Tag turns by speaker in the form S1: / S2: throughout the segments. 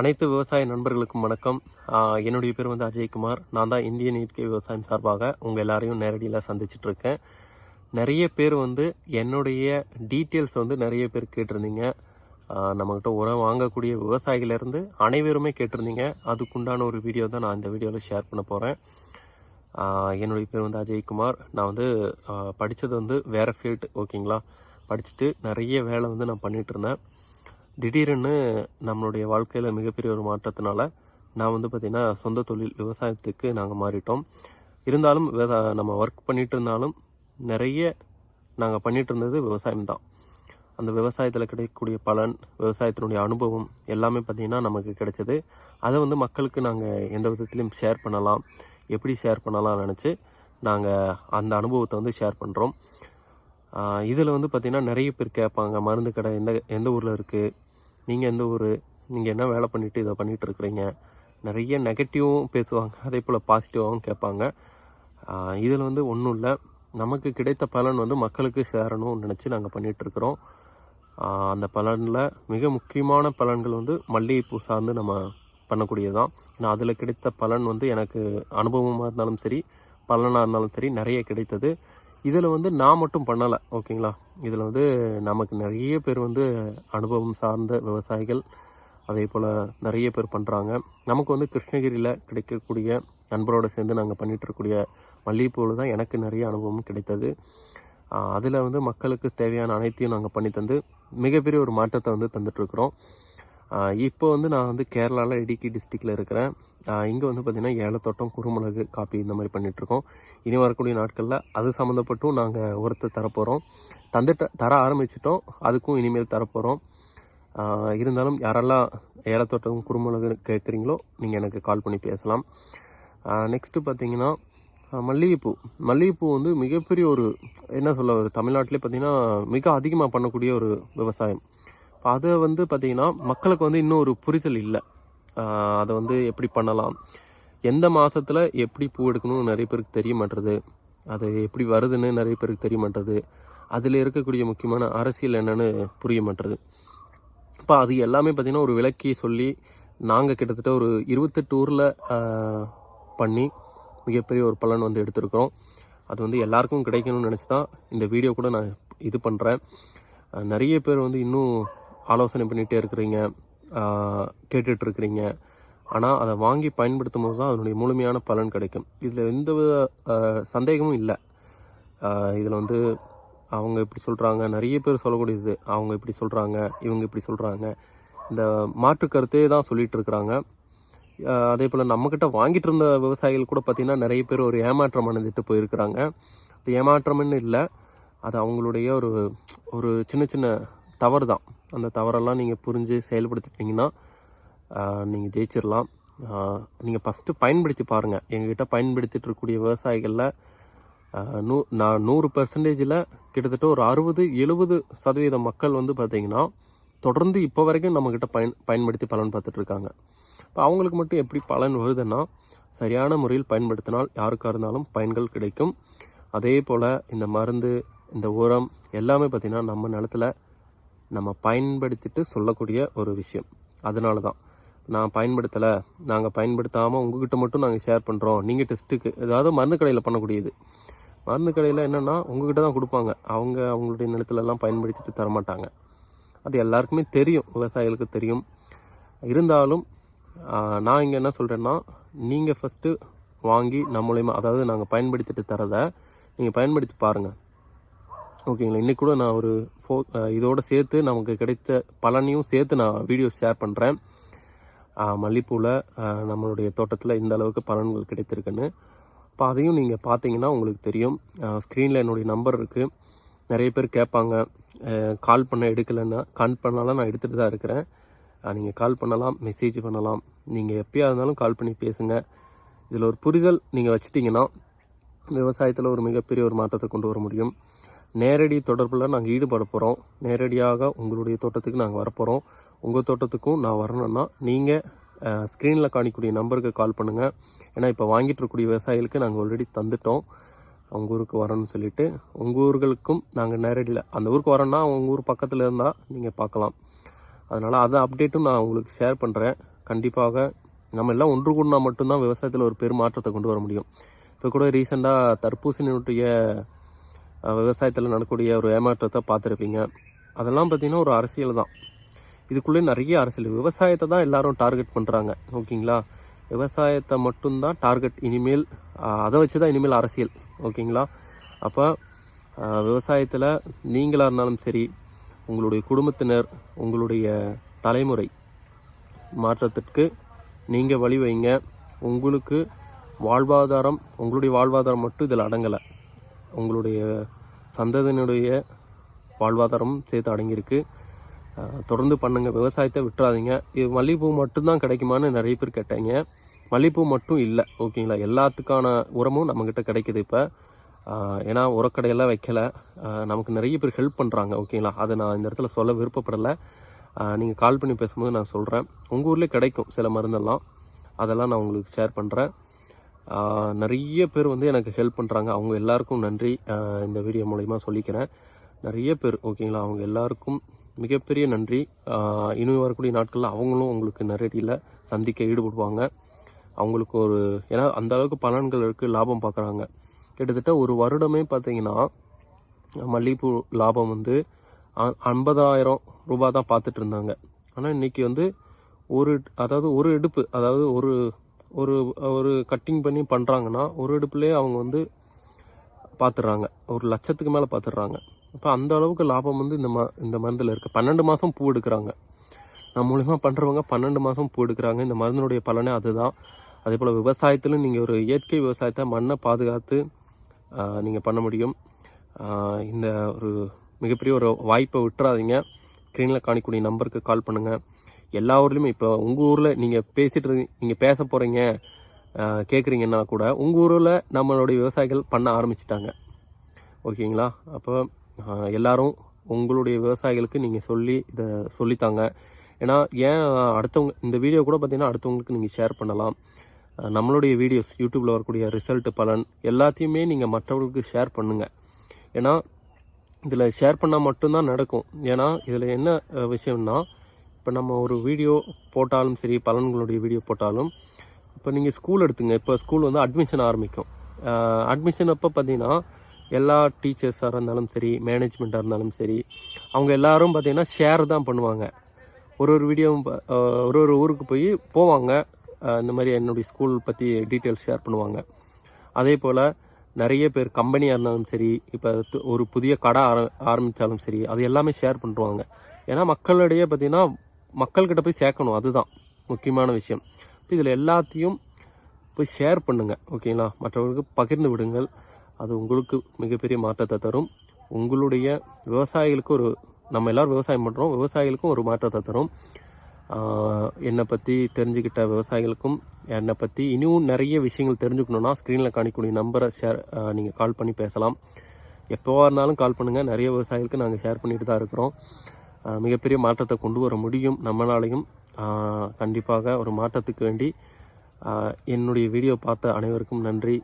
S1: அனைத்து விவசாய நண்பர்களுக்கும் வணக்கம். என்னுடைய பேர் வந்து அஜய்குமார். நான் தான் இந்தியன் இயற்கை விவசாயம் சார்பாக உங்கள் எல்லாரையும் நேரடியில் சந்திச்சிட்ருக்கேன் நிறைய பேர் வந்து என்னுடைய டீட்டெயில்ஸ் வந்து நிறைய பேர் கேட்டிருந்தீங்க. நம்மக்கிட்ட உரம் வாங்கக்கூடிய விவசாயிகளிருந்து அனைவருமே கேட்டிருந்தீங்க. அதுக்குண்டான ஒரு வீடியோ தான் நான் இந்த வீடியோவில் ஷேர் பண்ண போகிறேன் என்னுடைய பேர் வந்து அஜய்குமார். நான் வந்து படித்தது வந்து வேறு ஃபீல்டு ஓகேங்களா படிச்சுட்டு நிறைய வேலை வந்து நான் பண்ணிகிட்டு இருந்தேன். திடீரென்னு நம்மளுடைய வாழ்க்கையில் மிகப்பெரிய ஒரு மாற்றத்தினால நான் வந்து பார்த்திங்கன்னா சொந்த தொழில் விவசாயத்துக்கு நாங்கள் மாறிட்டோம். இருந்தாலும் விவசா- நம்ம ஒர்க் பண்ணிட்டு இருந்தாலும் நிறைய நாங்கள் பண்ணிட்டு இருந்தது விவசாயம் தான். அந்த விவசாயத்தில் கிடைக்கக்கூடிய பலன் விவசாயத்தினுடைய அனுபவம் எல்லாமே பார்த்திங்கன்னா நமக்கு கிடைச்சது. அதை வந்து மக்களுக்கு நாங்கள் எந்த விதத்துலையும் ஷேர் பண்ணலாம். எப்படி ஷேர் பண்ணலாம்னு நினச்சி நாங்கள் அந்த அனுபவத்தை வந்து ஷேர் பண்ணுறோம் இதில் வந்து பார்த்திங்கன்னா நிறைய பேர் கேட்பாங்க மருந்து கடை எந்த எந்த ஊரில் இருக்குது நீங்கள் எந்த ஊர்? நீங்கள் என்ன வேலை பண்ணிவிட்டு இதை பண்ணிகிட்ருக்குறீங்க இருக்கிறீங்க? நிறைய நெகட்டிவும் பேசுவாங்க அதே போல் பாசிட்டிவாகவும் கேட்பாங்க. இதில் வந்து ஒன்றும் இல்லை. நமக்கு கிடைத்த பலன் வந்து மக்களுக்கு சேரணும்னு நினச்சி நாங்கள் பண்ணிகிட்ருக்குறோம் அந்த பலனில் மிக முக்கியமான பலன்கள் வந்து மல்லிகைப்பூ சார்ந்து நம்ம பண்ணக்கூடியதான் ஏன்னா அதில் கிடைத்த பலன் வந்து எனக்கு அனுபவமாக இருந்தாலும் சரி பலனாக இருந்தாலும் சரி நிறைய கிடைத்தது. இதில் வந்து நான் மட்டும் பண்ணலை ஓகேங்களா? இதில் வந்து நமக்கு நிறைய பேர் வந்து அனுபவம் சார்ந்த விவசாயிகள் அதே போல் நிறைய பேர் பண்ணுறாங்க நமக்கு வந்து கிருஷ்ணகிரியில் கிடைக்கக்கூடிய நண்பரோடு சேர்ந்து நாங்கள் பண்ணிட்டு இருக்கக்கூடிய மல்லிகைப்பூவில் தான் எனக்கு நிறைய அனுபவம் கிடைத்தது. அதில் வந்து மக்களுக்கு தேவையான அனைத்தையும் நாங்கள் பண்ணி தந்து மிகப்பெரிய ஒரு மாற்றத்தை வந்து தந்துட்டுருக்குறோம் இப்போ வந்து நான் வந்து கேரளாவில் இடுக்கி டிஸ்ட்ரிக்டில் இருக்கிறேன். இங்கே வந்து பார்த்திங்கன்னா ஏலத்தோட்டம் குறுமிளகு காப்பி இந்த மாதிரி பண்ணிகிட்ருக்கோம் இனி வரக்கூடிய நாட்களில் அது சம்மந்தப்பட்டும் நாங்கள் ஒருத்தர் தரப்போகிறோம் தந்துட்ட தர ஆரம்பிச்சிட்டோம். அதுக்கும் இனிமேல் தரப்போகிறோம் இருந்தாலும் யாரெல்லாம் ஏலத்தோட்டம் குறுமிளகு கேட்குறீங்களோ நீங்கள் எனக்கு கால் பண்ணி பேசலாம். நெக்ஸ்ட்டு பார்த்தீங்கன்னா மல்லிகைப்பூ. மல்லிகைப்பூ வந்து மிகப்பெரிய ஒரு என்ன சொல்ல ஒரு தமிழ்நாட்டிலே பார்த்தீங்கன்னா மிக அதிகமாக பண்ணக்கூடிய ஒரு விவசாயம். அதை வந்து பார்த்திங்கன்னா மக்களுக்கு வந்து இன்னும் ஒரு புரிதல் இல்லை. அதை வந்து எப்படி பண்ணலாம்? எந்த மாதத்தில் எப்படி பூ எடுக்கணும்னு நிறைய பேருக்கு தெரிய மாட்டுறது அது எப்படி வருதுன்னு நிறைய பேருக்கு தெரிய மாட்டுறது அதில் இருக்கக்கூடிய முக்கியமான அரசியல் என்னென்னு புரிய மாட்டுறது இப்போ அது எல்லாமே பார்த்தீங்கன்னா ஒரு விளக்கி சொல்லி நாங்கள் கிட்டத்தட்ட ஒரு இருபத்தெட்டு ஊரில் பண்ணி மிகப்பெரிய ஒரு பலன் வந்து எடுத்திருக்கிறோம். அது வந்து எல்லாருக்கும் கிடைக்கணும்னு நினச்சி தான் இந்த வீடியோ கூட நான் இது பண்ணுறேன் நிறைய பேர் வந்து இன்னும் ஆலோசனை பண்ணிகிட்டே இருக்கிறீங்க கேட்டுட்டு இருக்கிறீங்க. ஆனால் அதை வாங்கி பயன்படுத்தும் போது தான் அதனுடைய முழுமையான பலன் கிடைக்கும். இதில் எந்த வித சந்தேகமும் இல்லை. இதில் வந்து அவங்க இப்படி சொல்கிறாங்க நிறைய பேர் சொல்லக்கூடியது அவங்க இப்படி சொல்கிறாங்க இவங்க இப்படி சொல்கிறாங்க இந்த மாற்று கருத்தே தான் சொல்லிகிட்டு இருக்கிறாங்க. அதே போல் நம்மக்கிட்ட வாங்கிட்டு இருந்த விவசாயிகள் கூட பார்த்திங்கன்னா நிறைய பேர் ஒரு ஏமாற்றம் அடைஞ்சிட்டு போயிருக்கிறாங்க. அது ஏமாற்றம்னு இல்லை அது அவங்களுடைய ஒரு ஒரு சின்ன சின்ன தவறு தான் அந்த தவறெல்லாம் நீங்கள் புரிஞ்சு செயல்படுத்திட்டிங்கன்னா நீங்கள் ஜெயிச்சிடலாம் நீங்கள் ஃபஸ்ட்டு பயன்படுத்தி பாருங்கள் எங்ககிட்ட பயன்படுத்திட்டு இருக்கக்கூடிய விவசாயிகளில் நூ நான் நூறு பர்சன்டேஜில் கிட்டத்தட்ட ஒரு அறுபது எழுபது சதவீத மக்கள் வந்து பார்த்திங்கன்னா தொடர்ந்து இப்போ வரைக்கும் நம்மக்கிட்ட பயன் பயன்படுத்தி பலன் பார்த்துட்ருக்காங்க இப்போ அவங்களுக்கு மட்டும் எப்படி பலன் வருதுன்னா சரியான முறையில் பயன்படுத்தினால் யாருக்காக இருந்தாலும் பயன்கள் கிடைக்கும். அதே போல் இந்த மருந்து இந்த உரம் எல்லாமே பார்த்திங்கன்னா நம்ம நிலத்துல நம்ம பயன்படுத்திட்டு சொல்லக்கூடிய ஒரு விஷயம். அதனால தான் நான் பயன்படுத்தலை. நாங்கள் பயன்படுத்தாமல் உங்ககிட்ட மட்டும் நாங்கள் ஷேர் பண்ணுறோம் நீங்கள் டெஸ்ட்டுக்கு ஏதாவது மருந்து கடையில் பண்ணக்கூடியது. மருந்து கடையில் என்னென்னா உங்ககிட்ட தான் கொடுப்பாங்க. அவங்க அவங்களுடைய நிலத்துலலாம் பயன்படுத்திட்டு தரமாட்டாங்க. அது எல்லாருக்குமே தெரியும். விவசாயிகளுக்கு தெரியும். இருந்தாலும் நான் இங்கே என்ன சொல்கிறேன்னா நீங்கள் ஃபஸ்ட்டு வாங்கி நம்ம அதாவது நாங்கள் பயன்படுத்திட்டு தரதை நீங்கள் பயன்படுத்தி பாருங்கள் ஓகேங்களா இன்றைக்கி கூட நான் ஒரு ஃபோ இதோடு சேர்த்து நமக்கு கிடைத்த பலனையும் சேர்த்து நான் வீடியோ ஷேர் பண்ணுறேன் மல்லிப்பூவில் நம்மளுடைய தோட்டத்தில் இந்த அளவுக்கு பலன்கள் கிடைத்திருக்குன்னு. இப்போ அதையும் நீங்கள் பார்த்தீங்கன்னா உங்களுக்கு தெரியும். ஸ்க்ரீனில் என்னுடைய நம்பர் இருக்குது நிறைய பேர் கேட்பாங்க. கால் பண்ண எடுக்கலைன்னா கால் பண்ணாலும் நான் எடுத்துகிட்டு தான் இருக்கிறேன். நீங்கள் கால் பண்ணலாம் மெசேஜ் பண்ணலாம். நீங்கள் எப்பயா இருந்தாலும் கால் பண்ணி பேசுங்க. இதில் ஒரு புரிதல் நீங்கள் வச்சுட்டிங்கன்னா விவசாயத்தில் ஒரு மிகப்பெரிய ஒரு மாற்றத்தை கொண்டு வர முடியும். நேரடி தொடர்பில் நாங்கள் ஈடுபட போகிறோம் நேரடியாக உங்களுடைய தோட்டத்துக்கு நாங்கள் வரப்போகிறோம் உங்கள் தோட்டத்துக்கும் நான் வரணும்னா நீங்கள் ஸ்க்ரீனில் காணிக்கூடிய நம்பருக்கு கால் பண்ணுங்கள் ஏன்னா இப்போ வாங்கிட்டு இருக்கக்கூடிய விவசாயிகளுக்கு நாங்கள் ஆல்ரெடி தந்துட்டோம். அவங்க ஊருக்கு வரணும்னு சொல்லிட்டு உங்கள் ஊர்களுக்கும் நாங்கள் நேரடியில் அந்த ஊருக்கு வரோன்னா உங்கள் ஊர் பக்கத்தில் இருந்தால் நீங்கள் பார்க்கலாம் அதனால் அதை அப்டேட்டும் நான் உங்களுக்கு ஷேர் பண்ணுறேன் கண்டிப்பாக நம்ம எல்லாம் ஒன்று கூடினா மட்டும்தான் விவசாயத்தில் ஒரு பெரும் மாற்றத்தை கொண்டு வர முடியும். இப்போ கூட ரீசெண்டாக தர்பூசணியுடைய விவசாயத்தில் நடக்கக்கூடிய ஒரு ஏமாற்றத்தை பார்த்துருப்பீங்க. அதெல்லாம் பார்த்திங்கன்னா ஒரு அரசியல் தான். இதுக்குள்ளே நிறைய அரசியல். விவசாயத்தை தான் எல்லாரும் டார்கெட் பண்ணுறாங்க ஓகேங்களா? விவசாயத்தை மட்டும்தான் டார்கெட் இனிமேல் அதை வச்சு தான் இனிமேல் அரசியல். ஓகேங்களா? அப்போ விவசாயத்தில் நீங்களாக இருந்தாலும் சரி உங்களுடைய குடும்பத்தினர் உங்களுடைய தலைமுறை மாற்றத்திற்கு நீங்கள் வழி வைங்க உங்களுக்கு வாழ்வாதாரம் உங்களுடைய வாழ்வாதாரம் மட்டும் இதில் அடங்கலை. உங்களுடைய சந்ததியினுடைய வாழ்வாதாரம் சேர்த்து அடங்கியிருக்கு. தொடர்ந்து பண்ணுங்கள் விவசாயத்தை விட்டுறாதீங்க. இது மல்லிகைப்பூ மட்டும்தான் கிடைக்குமான்னு நிறைய பேர் கேட்டாங்க. மல்லிகைப்பூ மட்டும் இல்லை ஓகேங்களா? எல்லாத்துக்கான உரமும் நம்மக்கிட்ட கிடைக்குது இப்போ. ஏன்னா உரக்கடையெல்லாம் வைக்கலை. நமக்கு நிறைய பேர் ஹெல்ப் பண்ணுறாங்க ஓகேங்களா? அதை நான் இந்த இடத்துல சொல்ல விருப்பப்படலை. நீங்கள் கால் பண்ணி பேசும்போது நான் சொல்கிறேன் உங்கள் ஊர்லேயே கிடைக்கும் சில மருந்தெல்லாம். அதெல்லாம் நான் உங்களுக்கு ஷேர் பண்ணுறேன் நிறைய பேர் வந்து எனக்கு ஹெல்ப் பண்ணுறாங்க அவங்க எல்லாருக்கும் நன்றி. இந்த வீடியோ மூலிமா சொல்லிக்கிறேன். நிறைய பேர் ஓகேங்களா அவங்க எல்லாருக்கும் மிகப்பெரிய நன்றி. ஆஹ் இனி வரக்கூடிய நாட்களில் அவங்களும் உங்களுக்கு நேரடியில் சந்திக்க ஈடுபடுவாங்க. அவங்களுக்கு ஒரு ஏன்னா அந்த அளவுக்கு பலன்கள் இருக்குது லாபம் பார்க்குறாங்க கிட்டத்தட்ட ஒரு வருடமே பார்த்தீங்கன்னா மல்லிகைப்பூ லாபம் வந்து அ- ஐம்பதாயிரம் ரூபா தான் பார்த்துட்டு இருந்தாங்க. ஆனால் இன்னைக்கு வந்து ஒரு அதாவது ஒரு எடுப்பு அதாவது ஒரு ஒரு ஒரு கட்டிங் பண்ணி பண்ணுறாங்கன்னா ஒரு எடுப்புலேயே அவங்க வந்து பார்த்துட்றாங்க ஒரு லட்சத்துக்கு மேலே பார்த்துட்றாங்க அப்போ அந்த அளவுக்கு லாபம் வந்து இந்த ம இந்த மருந்தில் இருக்குது பன்னெண்டு மாதம் பூ எடுக்கிறாங்க. நம்ம மூலிமா பண்ணுறவங்க பன்னெண்டு மாதம் பூ எடுக்கிறாங்க. இந்த மருந்தினுடைய பலனே அதுதான். அதே போல் விவசாயத்திலும் நீங்கள் ஒரு இயற்கை விவசாயத்தை மண்ணை பாதுகாத்து நீங்கள் பண்ண முடியும். இந்த ஒரு மிகப்பெரிய ஒரு வாய்ப்பை விட்டுறாதீங்க. ஸ்க்ரீனில் காணிக்கூடிய நம்பருக்கு கால் பண்ணுங்கள் எல்லா ஊர்லேயுமே இப்போ உங்கள் ஊரில் நீங்கள் பேசிகிட்டு நீங்கள் பேச போகிறீங்க கேட்குறீங்கன்னா கூட உங்கள் ஊரில் நம்மளுடைய விவசாயிகள் பண்ண ஆரம்பிச்சிட்டாங்க. ஓகேங்களா? அப்போ எல்லோரும் உங்களுடைய விவசாயிகளுக்கு நீங்கள் சொல்லி இதை சொல்லித்தாங்க. ஏன்னா ஏன் அடுத்தவங்க இந்த வீடியோ கூட பார்த்தீங்கன்னா அடுத்தவங்களுக்கு நீங்கள் ஷேர் பண்ணலாம். நம்மளுடைய வீடியோஸ் யூடியூப்பில் வரக்கூடிய ரிசல்ட் பலன் எல்லாத்தையுமே நீங்கள் மற்றவர்களுக்கு ஷேர் பண்ணுங்கள் ஏன்னா இதில் ஷேர் பண்ணால் மட்டும்தான் நடக்கும். ஏன்னா இதில் என்ன விஷயம்னா இப்போ நம்ம ஒரு வீடியோ போட்டாலும் சரி பலன்களுடைய வீடியோ போட்டாலும் இப்போ நீங்கள் ஸ்கூல் எடுத்துங்க. இப்போ ஸ்கூல் வந்து அட்மிஷன் ஆரம்பிக்கும். அட்மிஷன் அப்போ பார்த்தீங்கன்னா எல்லா டீச்சர்ஸாக இருந்தாலும் சரி மேனேஜ்மெண்ட்டாக இருந்தாலும் சரி அவங்க எல்லாரும் பார்த்தீங்கன்னா ஷேர் தான் பண்ணுவாங்க. ஒரு ஒரு வீடியோவும் ஒரு ஒரு ஊருக்கு போய் போவாங்க. இந்த மாதிரி என்னுடைய ஸ்கூல் பற்றி டீட்டெயில்ஸ் ஷேர் பண்ணுவாங்க. அதே போல் நிறைய பேர் கம்பெனியாக இருந்தாலும் சரி இப்போ ஒரு புதிய கடை ஆர ஆரம்பித்தாலும் சரி அது எல்லாமே ஷேர் பண்ணுவாங்க ஏன்னா மக்களிடையே பார்த்தீங்கன்னா மக்கள்கிட்ட போய் சேர்க்கணும். அதுதான் முக்கியமான விஷயம். இப்போ இதில் எல்லாத்தையும் போய் ஷேர் பண்ணுங்கள் ஓகேங்களா மற்றவர்களுக்கு பகிர்ந்து விடுங்கள். அது உங்களுக்கு மிகப்பெரிய மாற்றத்தை தரும். உங்களுடைய விவசாயிகளுக்கு ஒரு நம்ம எல்லோரும் விவசாயம் பண்ணுறோம் விவசாயிகளுக்கும் ஒரு மாற்றத்தை தரும். என்னை பற்றி தெரிஞ்சுக்கிட்ட விவசாயிகளுக்கும் என்னை பற்றி இனியும் நிறைய விஷயங்கள் தெரிஞ்சுக்கணுன்னா ஸ்க்ரீனில் காணிக்கூடிய நம்பரை ஷேர் நீங்கள் கால் பண்ணி பேசலாம். எப்போவா இருந்தாலும் கால் பண்ணுங்கள் நிறைய விவசாயிகளுக்கு நாங்கள் ஷேர் பண்ணிட்டு தான் இருக்கிறோம். மிகப்பெரிய மாற்றத்தை கொண்டு வர முடியும். நம்மளாலையும் கண்டிப்பாக ஒரு மாற்றத்துக்கு வேண்டி என்னுடைய வீடியோ பார்த்த அனைவருக்கும் நன்றி.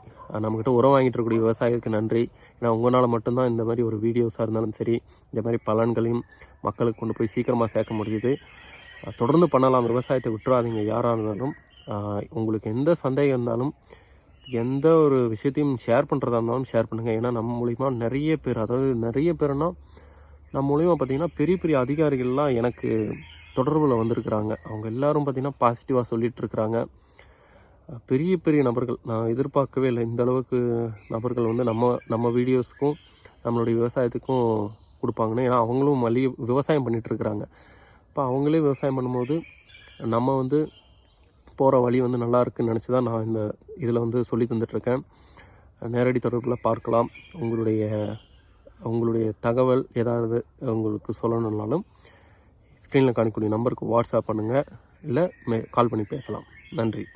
S1: நம்மக்கிட்ட உரம் வாங்கிட்டு இருக்கக்கூடிய விவசாயிகளுக்கு நன்றி. ஏன்னா உங்களால் மட்டும்தான் இந்த மாதிரி ஒரு வீடியோஸாக இருந்தாலும் சரி இந்த மாதிரி பலன்களையும் மக்களுக்கு கொண்டு போய் சீக்கிரமாக சேர்க்க முடியுது. தொடர்ந்து பண்ணலாம். விவசாயத்தை விட்டுறாதீங்க. யாராக இருந்தாலும் உங்களுக்கு எந்த சந்தேகம் இருந்தாலும் எந்த ஒரு விஷயத்தையும் ஷேர் பண்ணுறதா இருந்தாலும் ஷேர் பண்ணுங்கள் ஏன்னா நம்ம மூலிமா நிறைய பேர் அதாவது நிறைய பேருன்னா நம்ம மூலிமா பார்த்தீங்கன்னா பெரிய பெரிய அதிகாரிகள்லாம் எனக்கு தொடர்பில் வந்திருக்கிறாங்க. அவங்க எல்லாரும் பார்த்திங்கன்னா பாசிட்டிவாக சொல்லிகிட்ருக்கிறாங்க பெரிய பெரிய நபர்கள் நான் எதிர்பார்க்கவே இல்லை. இந்த அளவுக்கு நபர்கள் வந்து நம்ம நம்ம வீடியோஸுக்கும் நம்மளுடைய விவசாயத்துக்கும் கொடுப்பாங்கன்னு. ஏன்னா அவங்களும் மல்லிகை விவசாயம் பண்ணிகிட்ருக்குறாங்க இப்போ அவங்களே விவசாயம் பண்ணும்போது நம்ம வந்து போகிற வழி வந்து நல்லா இருக்குன்னு நினச்சி தான் நான் இந்த இதில் வந்து சொல்லி தந்துட்டுருக்கேன். நேரடி தொடர்பில் பார்க்கலாம். உங்களுடைய உங்களுடைய தகவல் ஏதாவது உங்களுக்கு சொல்லணுன்னாலும் ஸ்க்ரீனில் காணக்கூடிய நம்பருக்கு வாட்ஸ்அப் பண்ணுங்கள் இல்லை மே கால் பண்ணி பேசலாம். நன்றி.